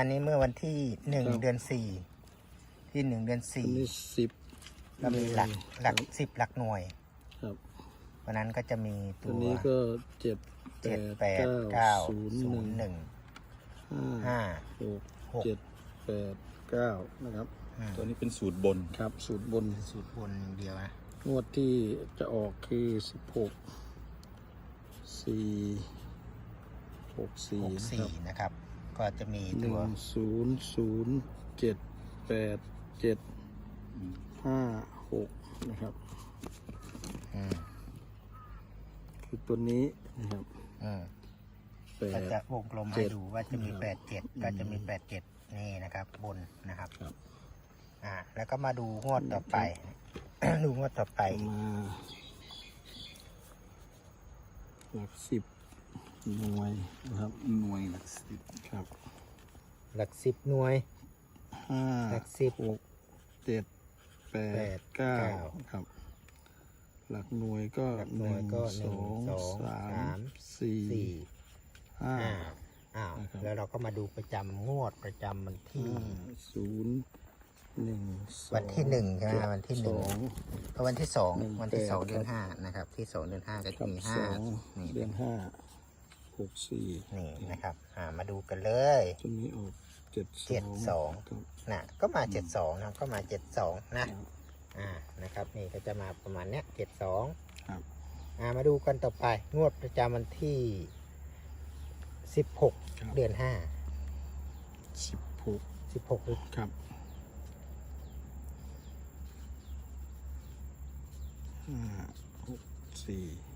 อันนี้เมื่อวันที่หนึ่งครับ เดือนสี่ที่หนึ่งเดือนอัสี่นนี้สิบก็มีหลักหลักครับสิบหลักหน่วยครับวันนั้นก็จะมีตัตัววนี้ก็เจ็ดแปเจ็ดดแปดเก้าเก้าศูนย์ศูนย์หหนึ่งนึ่งห้าห้าหกหกเจ็ดแปดเก้านะครับ อืมตัวนี้เป็นสูตรบน ครับสูตรบนสูตรบนอย่างเดียวนะงวดที่จะออกคือสิบหกสี่หกสี่หกนะคสี่รับนะครับ ก็จะมีหตันึ่วงศูนย์ศูนย์เจ็ดแปดเจ็ดห้าหกนะครับ อืมคือตัวนี้นะครับอืมแปก็ด จะวงกลมเจ็ให้ดดูว่าจะมีนะครับแปดเจ็ดก็จะมีแปดเจ็ดนี่นะครับ บนนะครับครับ อ่า แล้วก็มาดูงวดต่อไป ดูงวดต่อไป มาหลักสิบ หน่วยนะครับหน่วยหลักสิบครับหลักสิบหน่วยห้าหลักสิบหกเจ็ดแปแปดดเก้าเก้า ครับ หลักหน่วยก็หลักหหน่วนึ่ยงก็หนึ่สงองสองสาสามมสี่สี่ห้า ห้าอ้าวนะครับ แล้วเราก็มาดูประจำงวดประจำวันที่ ห้าศูนย์หนึ่งสองวันที่หนึ่งใช่ไหมเจ็ดวันที่หนึ่ง สองก็วันที่สองหนึ่งวันที่สองแปดเดือนครับ ห้านะครับ ที่สองเดือนห้าก็ครัจะบมีสห้าองนี่เดือนห้า หกสี่นี่นะครับอ่ามาดูกันเลยตัวนี้ออกเจ็ดเจ็ดสองครับนะก็มาเจ็ดสองนะครับก็มาเจ็ดสองนะอ่านะครับ นี่ก็จะมาประมาณเนี้ยเจ็ดสองครับอ่ามาดูกันต่อไปงวดประจำวันที่สิบหกครับเดือนห้าสิบหกสิบหกครับห้าหกสี่นะครับ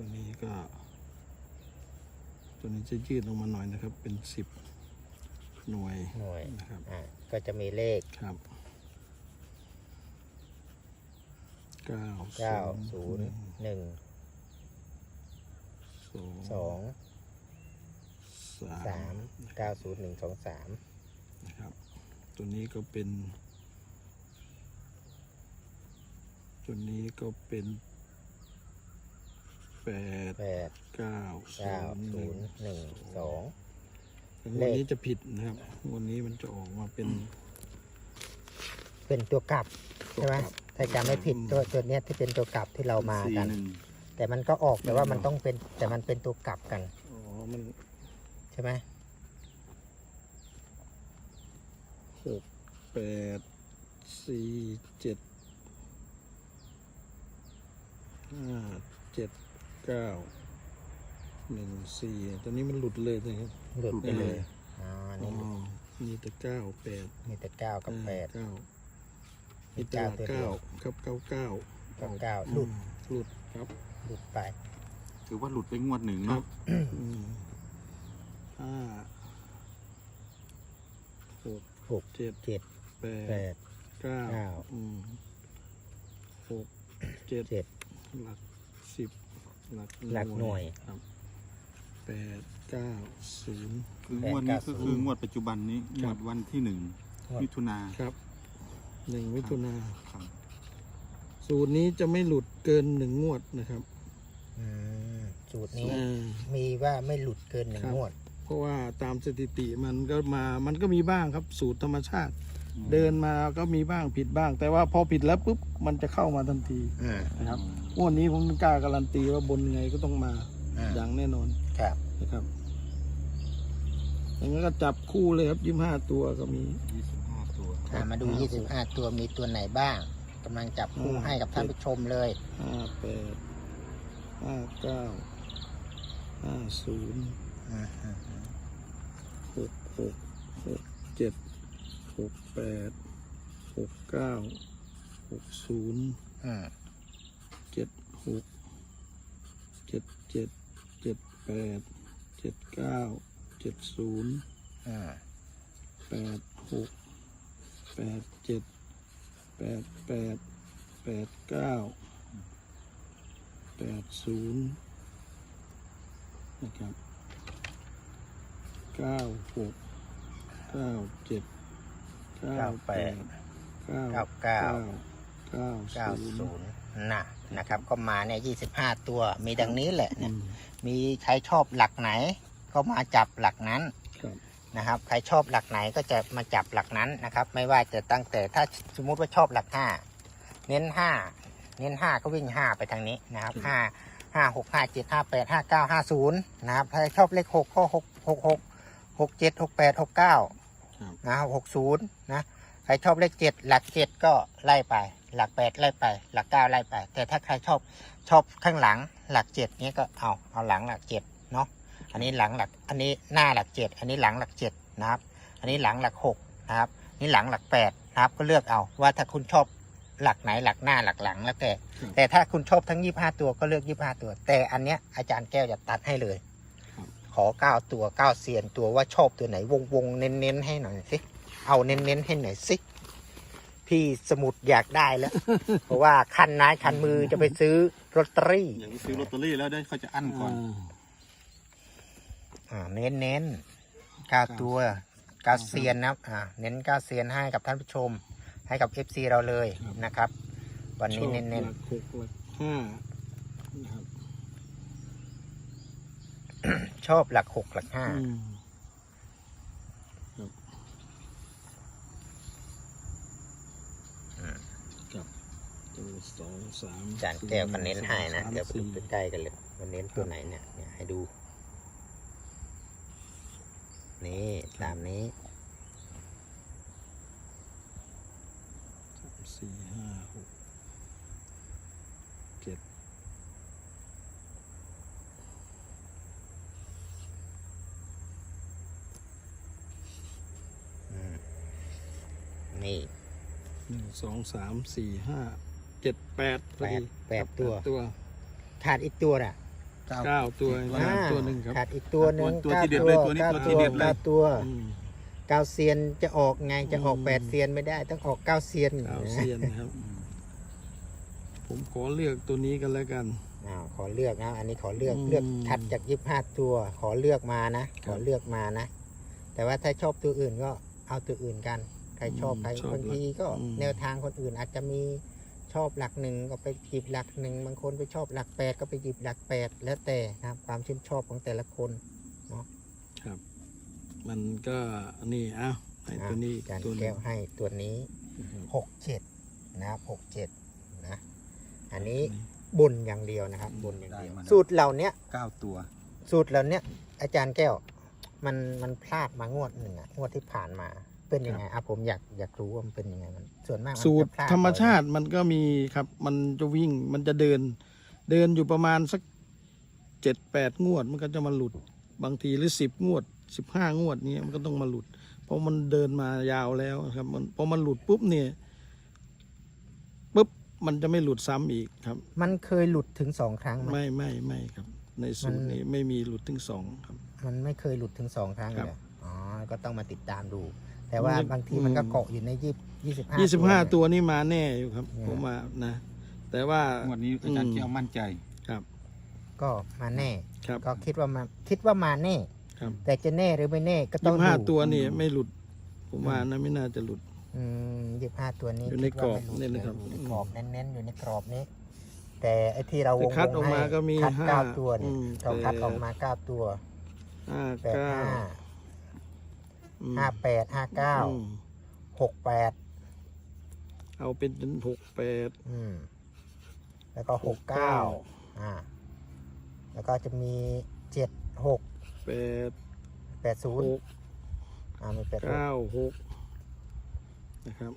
ตัวนี้ก็ ตัวนี้จะยืดลงมาหน่อยนะครับ เป็นสิบหน่วยหน่วยนะครับอ่าก็จะมีเลขครับเก้าเก้าศูนย์หนึ่งสองสองสาสามมเก้าศูนย์หนึ่งสองสามนะครับ ตัวนี้ก็เป็น ตัวนี้ก็เป็น แปดแปดเก้าเก้าศูศูนนย์ย์หนึ่งสองงวันนี้จะผิดนะครับงวันนี้มันจะออกมาเป็น เป็นตัวกลับตัวใช่ไหมกลับ ถ้าจำไม่ผิดอืมตัวตัวเนี้ยที่เป็นตัวกลับที่เรามาสี่กัน หนึ่งแต่มันก็ออกแต่ว่ามันอืมต้องเป็นแต่มันเป็นตัวกลับกันอ๋อมันใช่ไหมหกแปดสี่เจ็ดห้าเจ็ด เก้าหนึ่งสี่ตัวนี้มันหลุดเลยนะครับหลุดไปเลยอ๋ออ๋นี่อมีแต่เก้าแปดมีแต่เก้ากับแปด เก้ามีมีแต่เก้าตัวเดีเก้ายว ครับเก้าเก้าเก้าเก้าหลุดหลุดครับ หลุดไปถือว่าหลุดไปงวดหนึ่งครัเนาะบอืมห้าหกหกเจ็ดเจ็ดแปแปดด เก้าเก้า อืมหกเจ็ดเจ็ดหลักสิบ หลักหลักหน่วย ครับแปดเก้าศูนย์คืองวดนี้ก็คืองวดปัจจุบันนี้งครัวบดวันที่หนึ่งงวดมิถุนาครับหนึ่งมิถุนาครับสูตรนี้จะไม่หลุดเกินหนึ่งงวดนะครับอืมสูตรนี้อ่า มีว่าไม่หลุดเกินหนึ่งครับ งวด เพราะว่าตามสถิติมันก็มามันก็มีบ้างครับ สูตรธรรมชาติ เดินมาก็มีบ้างผิดบ้าง แต่ว่าพอผิดแล้วปุ๊บมันจะเข้ามาทันทีอืมนะครับ งวดนี้ผมกล้าการันตีว่าบนไงก็ต้องมาอืมอย่างแน่นอนครับนะครับอย่างนั้นก็จับคู่เลยครับยี่ห้าตัวก็มี ยี่สิบห้าตัว อ่ามาดู 25 ตัวมีตัวไหนบ้างกำลังจับคู่อืม ให้กับท่านผู้ชมเลย ห้าแปดห้าเก้าห้าศูนย์อืมอืมหกหกหกเจ็ดหกแปดหกเก้าหกศูนย์อืมเจ็ดหกเจ็ดเจ็ดเจ็ดแปดเจ็ดเก้าเจ็ดศูนย์อืมแปดหกแปดเจ็ดแปดแปดแปดเก้าแปดศูนย์นะครับเก้าหกเก้าเจ็ดเก้าแปดเก้าเก้า เก้าเก้าเก้าศูนย์ศูนย์นะนะครับ ก็มาเนี่ย25ตัว มีดังนี้แหละอืเนี่ยมมีใครชอบหลักไหน ก็มาจับหลักนั้นครับนะครับ ใครชอบหลักไหนก็จะมาจับหลักนั้นนะครับ ไม่ว่าจะตั้งแต่ถ้าสมมุติว่าชอบหลักห้าเน้นห้าเน้นห้าก็วิ่งห้าไปทางนี้นะครับห้าห้าหกห้าเจ็ดห้าแปดห้าเก้าห้าศูนย์นะครับ ถ้าชอบเลขหกก็หกหกหกหกเจ็ดหกแปดหกเก้าครับนะครับหกศูนย์นะใครชอบเลขเจ็ดหลักเจ็ดก็ไล่ไป หลักแปดไล่ไป หลักเก้าไล่ไป แต่ถ้าใครชอบชอบข้างหลังหลักเจ็ดเนี้ยก็เอาเอาหลังหลักเจ็ดเนาะอันนี้หลังหลักอันนี้หน้าหลักเจ็ดอันนี้หลังหลักเจ็ดนะครับ อันนี้หลังหลักหกนะครับนี่หลังหลักแปดนะครับก็เลือกเอาว่าถ้าคุณชอบหลักไหนหลักหน้าหลักหลังแล้วแต่ครับแต่ถ้าคุณชอบทั้งยี่ห้าตัวก็เลือกยี่ห้าตัว แต่อันเนี้ยอาจารย์แก้วจะตัดให้เลยครับขอเก้าตัวเก้าเซียนตัวว่าชอบตัวไหนวงวงเน้นเน้นๆให้หน่อยสิเอาเน้นเน้นๆให้หน่อยสิ พี่สมุดอยากได้แล้ว เพราะว่าคันน้ายคันมือจะไปซื้อลอตเตอรี่อย่างนี้ซื้อลอตเตอรี่แล้วได้เขาจะอั้นก่อน อ่าเน้นเน้นๆเก้าตัวเก้าเซียนนะครับอ่าเน้นเก้าเซียนให้กับท่านผู้ชม ให้กับ FC เราเลยครับนะครับ วันชนี้อบเน้นหเน้นลักหกหลักห้านะครับๆชอบหลักหกหลักห้า อืมครับครับตัว สองสามอาจารย์แก้วก็เน้นให้นะสามเดี๋ยวไปดูสี่ใกล้ๆกันเลยมันเน้นตัวไหนเนี่ยเนี่ยให้ดู นี่ตามนี้สามสี่ห้าหกเจ็ดอืมนี่หนึ่งสองสามสี่ห้า เจ็ดแปดพแปอดดีแปดตัว ตัว ขาดอีกตัวน่ะเก้าตัวอ่าตัวหนึ่งครับ ขาดอีกตัวหนึงตัวเก้าที่เด็ดตัเลวยตัวนี้เก้าตัวตัที่วเด็ดเลย เก้าตัวอืมเก้าเซียนจะออกไงจะออกอืมแปดเซียนไม่ได้ ต้องออกเก้าเซียนเก้าเซียนนะครับ ผมขอเลือกตัวนี้กันแล้วกัน อ้าวขอเลือกนะอันนี้ขอเลือกอืมเลือกทัดจากยี่ห้าตัว ขอเลือกมานะ คขรับอเลือกมานะ แต่ว่าถ้าชอบตัวอื่นก็เอาตัวอื่นกัน ใครชอบอืมใครชอบบางทีก็อืม แนวทางคนอื่นอาจจะมี ชอบหลักหนึ่งก็ไปหยิบหลักหนึ่งบางคนไปชอบหลักแปดก็ไปหยิบหลักแปดแล้วแต่นะครับความชื่นชอบของแต่ละคนครับ มันก็นี่เอ้าให้ตัวนี้อีกการตัวหนึแก้งวให้ตัวนี้นะครับหกเจ็ดนะครับหกเจ็ดนะอันนี้บนอย่างเดียวนะครับบนอย่างเดียว ได้มาแล้ว สูตรเหล่าเนี้ย เก้าตัว สูตรเหล่าเนี้ยอาจารย์แก้ว มันมันพลาดมางวดหนึ่งอะงวดที่ผ่านมาเป็นยังไงอะผมอยากอยากรู้ว่ามันเป็นยังไงมัน ส่วนมากมันสูตรจะพลดธรรมชาบ่อยติมันก็มีครับ มันจะวิ่งมันจะเดิน เดินอยู่ประมาณสักเจ็ดแปดงวด มันก็จะมาหลุดบางทีหรือสิบงวดสิบห้างวดเนี้ยมันก็ต้องมาหลุด เพราะมันเดินมายาวแล้วครับ มันพอมันหลุดปุ๊บเนี่ยปุ๊บมันจะไม่หลุดซ้ำอีกครับ มันเคยหลุดถึงสองครั้งไหม ไม่ไม่ไม่ครับ ในสูตรมัน นี้ไม่มีหลุดถึงสองครับ มันไม่เคยหลุดถึงสองครั้งครับเลยอ๋อ ก็ต้องมาติดตามดู แต่ว่ามันจะบางทีมันก็อืมเกาะอยู่ในยี่ยี่สิบห้ายี่สิบห้าเนี่ยตัวนี่มาแน่อยู่ครับเนี่ยผมว่านะ แต่ว่างวดนี้อาจารย์แก้วมั่นใจครับ ก็มาแน่ครับก็คิดว่ามาคิดว่ามาแน่ครับแต่จะแน่หรือไม่แน่ก็ต้อยี่งสิบห้าดูตัวนี่ไม่หลุด ผมว่านะไม่น่าจะหลุดอืมยี่ห้าตัวนี้อยู่ในคิดว่าไม่กรอบหลุดเนี่ยนะครับอยู่ในกรอบเน้นๆอยู่ในกรอบนี้ แต่ไอ้ที่เราวแต่งคัดวงออกมาให้ก็มีคัดห้าเก้าตัวเนี่ยอืมเราคัดแต่ออกมาเก้าตัวห้าแปดเก้าห้า อืมห้าแปดห้าเก้าอืมหกแปดเอาเป็นหกแปด อืมแล้วก็หกเก้าอ่า แล้วก็จะมีเจ็ดหกแปดแปดศูนหย์กอ่ามีแปดหกเก้าหกนะครับ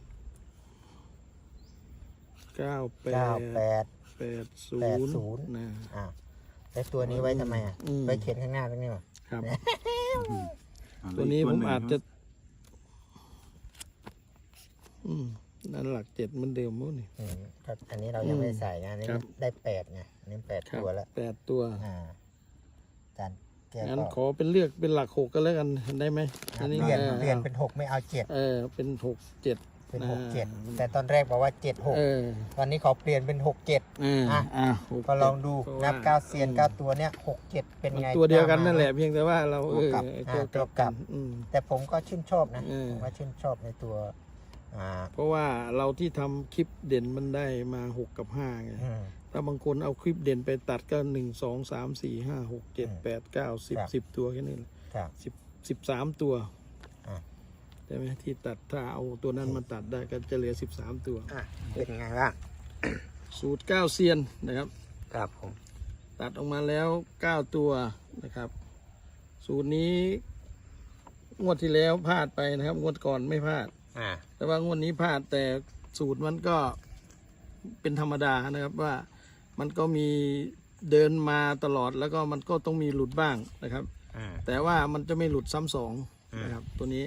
เก้าแปเก้าดแปด แปดศูแปดนย์ศูนย์ นะ อ่าแล้วตัวนี้ไว้ทำไมอะอืม ไว้เขียนข้างหน้าตรงนี้ป่ะ ครับอ่า ตัวนี้แล้ผกมหนึ่งอาจจะ อืมนั่นหลักเจ็ดเหมันเดิมมั้งนี่ อืมก็อันนี้เรายังไม่ได้ใส่นะอันนี้ครับ ได้แปดไงอันนี้แปดครับตัวแล้วแปดตัว อ่าจานแก้วงั้นก็ขอเป็นเลือกเป็นหลักหกกันแล้วกันได้ไหมอะอันนี้เปลี่ยนออเปลี่ยนเป็นหกไม่เอาเจ็ดเออเป็นหกเจ็ด เป็นอ่าหกเจ็ดแต่ตอนแรกบอกว่าเจ็ดหกเออตอนนี้ขอเปลี่ยนเป็นหกเจ็ดเอออะอะหก็ลองดูพระนับว่เก้าเซียนอืมเก้าตัวเนี้ยหกเจ็ดเป็นมันไงตัวเดียวกันก้ามานั่นแหละเพียงแต่ว่าเราเออตัวกลับไอ้ตัวกลับอ่าตัวกลับอืมแต่ผมก็ชื่นชอบนะเออผมว่าชื่นชอบในตัวอ่าเพราะว่าเราที่ทำคลิปเด่นมันได้มาหกกับห้าไงอืมถ้าบางคนเอาคลิปเด่นไปตัดก็หนึ่งสองสามสี่ห้าหกเจ็ดแปดเก้าสิบครับสิบตัวแค่นี้แหละครับสิบสิบสามตัวอ่าใช่ไหมที่ตัดถ้าเอาตัวนั้นมาตัดได้ก็จะเหลือสิบสามตัวอะเป็นไงบ้างสูตรเก้าเซียนนะครับ ครับผมตัดออกมาแล้วเก้าตัวนะครับ สูตรนี้ งวดที่แล้วพลาดไปนะครับ งวดก่อนไม่พลาด อ่าแต่ว่างวดนี้พลาดแต่สูตรมันก็เป็นธรรมดานะครับว่ามันก็มีเดินมาตลอดแล้วก็มันก็ต้องมีหลุดบ้างนะครับ อ่าแต่ว่ามันจะไม่หลุดซ้ำสองนะครับตัวนี้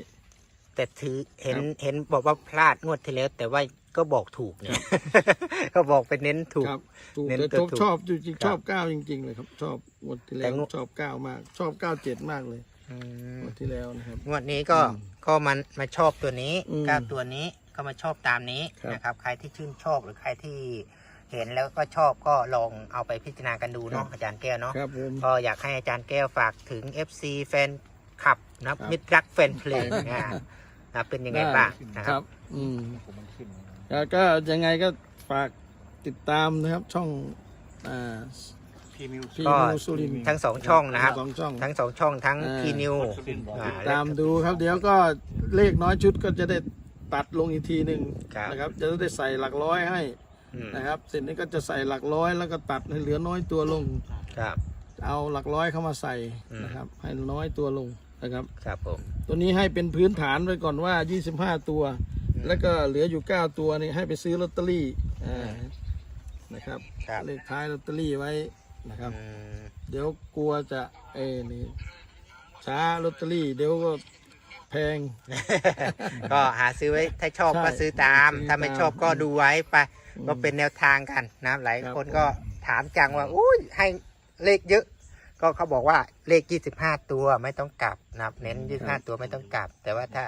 แต่ถือเห็นครับเห็นบอกว่าพลาดงวดที่แล้ว แต่ว่าก็บอกถูกเนี่ยก็บอกไปเน้นถูก ครับถูกเน้นแต่ตัวชอบถูกชอบจริงครับๆชอบเก้าจริง ๆ เลยครับ ชอบงวดที่แล้แต่วงวดชอบเก้ามาก ชอบเก้าเจ็ดมากเลยอืมงวดที่แล้วนะครับ งวดนี้ก็อืมก็มันมาชอบตัวนี้อืมเก้าตัวนี้ก็มาชอบตามนี้ครับ นะครับ ใครที่ชื่นชอบหรือใครที่เห็นแล้วก็ชอบก็ลองเอาไปพิจารณากันดูเนาะอาจารย์แก้วเนาะ ครับผม ก็อยากให้อาจารย์แก้วฝากถึง FC แฟนคลับนะครับครับมิตรรักแฟนเพลงอ่า นะเป็นยังไงบ้างนะคครัรับ บ อืมแล้วก็ยังไงก็ฝากติดตามนะครับช่องอ่าพี่มิวพี่ก็นิวสุรินทร์ทั้งสองช่องนะครับ สองช่อง ทั้งสองช่องทั้งอ่าพีนิวติดตามดูครับเดี๋ยวก็เลขน้อยชุดก็จะได้ตัดลงอีกทีหนึ่งครับ นะครับ จะได้ใส่หลักร้อยให้อืมนะครับเสร็จนี้ก็จะใส่หลักร้อยแล้วก็ตัดให้เหลือน้อยตัวลง ครับ เอาหลักร้อยเข้ามาใส่อืมนะครับ ให้น้อยตัวลง นะครับ ครับผม ตัวนี้ให้เป็นพื้นฐานไว้ก่อนว่า 25 ตัวอืมแล้วก็เหลืออยู่ 9 ตัวนี่ให้ไปซื้อลอตเตอรี่อ่านะครับครับ เลขท้ายลอตเตอรี่ไว้นะครับ อืมเดี๋ยวกลัวจะเอ้นี่ช้าลอตเตอรี่ เดี๋ยวก็แพง ก็หาซื้อไว้ถ้าชอบใช่ก็ซื้อตาม ซื้อถ้าไม่ตามชอบก็ดูไว้ไปอืมก็เป็นแนวทางกันนะหลายครับคนก็ถามจังว่าอุ้ยให้เลขเยอะ ก็เขาบอกว่าเลข 25 ตัวไม่ต้องกลับนะครับเน้น 25 ตัวไม่ต้องกลับ แต่ว่าถ้า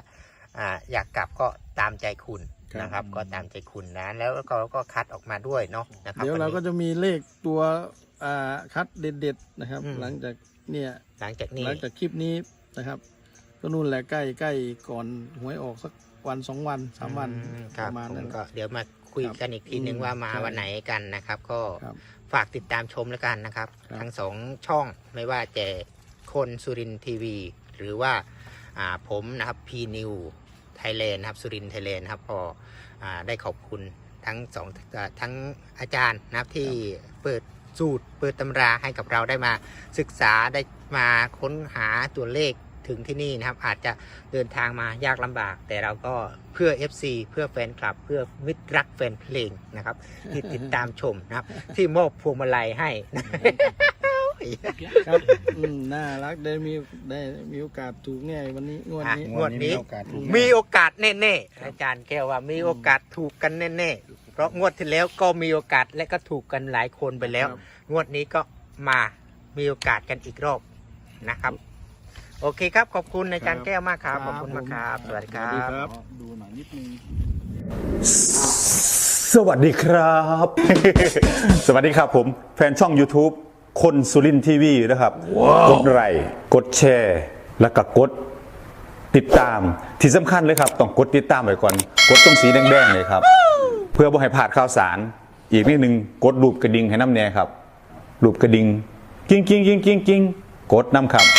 อ่าอยากกลับก็ตามใจคุณครับ นะครับ ก็ตามใจคุณนะแล้วก็ก็คัดออกมาด้วยเนาะนะครับเดี๋ยวเราก็วันนี้ จะมีเลขตัวอ่าคัดเด็ดๆนะครับ อืม หลังจากเนี่ยหลังจากนี้ หลังจากคลิปนี้นะครับ ก็นู่นแหละใกล้ใกล้ก่อนหวยออกสักวันสองวันสามวันอืมคปรับระมาณผมนั้น ก็เดี๋ยวมาคุยกันอีกทีนึงอืมว่ามาใช่วันไหนกันนะครับ ก็ครับ ฝากติดตามชมแล้วกันนะครับ ครับ ทั้งสองช่องไม่ว่าจะคนสุรินทีวี หรือว่าอ่าผมนะครับพีนิวไทยแลนด์นะครับสุรินไทยแลนด์นะครับพออาได้ขอบคุณทั้งสองอ่าทั้งอาจารย์นะครับที่เปิดสูตรเปิดตำราให้กับเราได้มาศึกษาได้มาค้นหาตัวเลข ถึงที่นี่นะครับอาจจะเดินทางมายากลำบาก แต่เราก็เพื่อ FC เพื่อแฟนคลับ เพื่อมิตรรักแฟนเพลงนะครับที่ติดตามชมนะครับ ที่มอบพวงมาลัยให้ครับอืมน่ารักได้มีได้มีโอกาสถูกแง่วันนี้งวดนี้อะงวดนี้มีโอกาสถูกมีโอกาสแน่ๆอาจารย์แก้วว่ามีโอกาสถูกกันแน่ๆเพราะงวดที่แล้วก็มีโอกาสและก็ถูกกันหลายคนไปแล้วครับงวดนี้ก็มามีโอกาสกันอีกรอบนะครับ โอเคครับ ขอบคุณอาจารย์แก้วมากครับ ขอบคุณมากครับ สวัสดีครัสวัสดีบครับ ดูหน่อยนิดนึง สวัสดีครับ สวัสดีครับผม แฟนช่อง YouTube คนสุรินทีวีนะครับ กดไลค์กดแชร์ แล้วก็กดติดตามที่สำคัญเลยครับ ต้องกดติดตามไว้ก่อน กดตรงสีแดงๆเลยครับ เพื่อบ่ให้พลาดข่าวสาร อีกนิดนึงกดรูปกระดิ่งให้น้ำแน่ครับรูปกระดิ่งกิ้งกิ้งกิ้งกิ้งกิ้งกดน้ำครับโ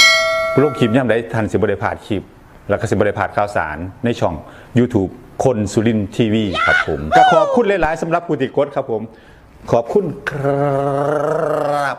ลกคลิปย่ำได้ทันสิบได้พลาดคลิป แล้วก็สิบได้พลาดข่าวสารในช่อง YouTube คนสุรินทีวีครับผมก็ขอบคุณหลาย ๆสำหรับผู้ติดกดครับผม ขอบคุณครับ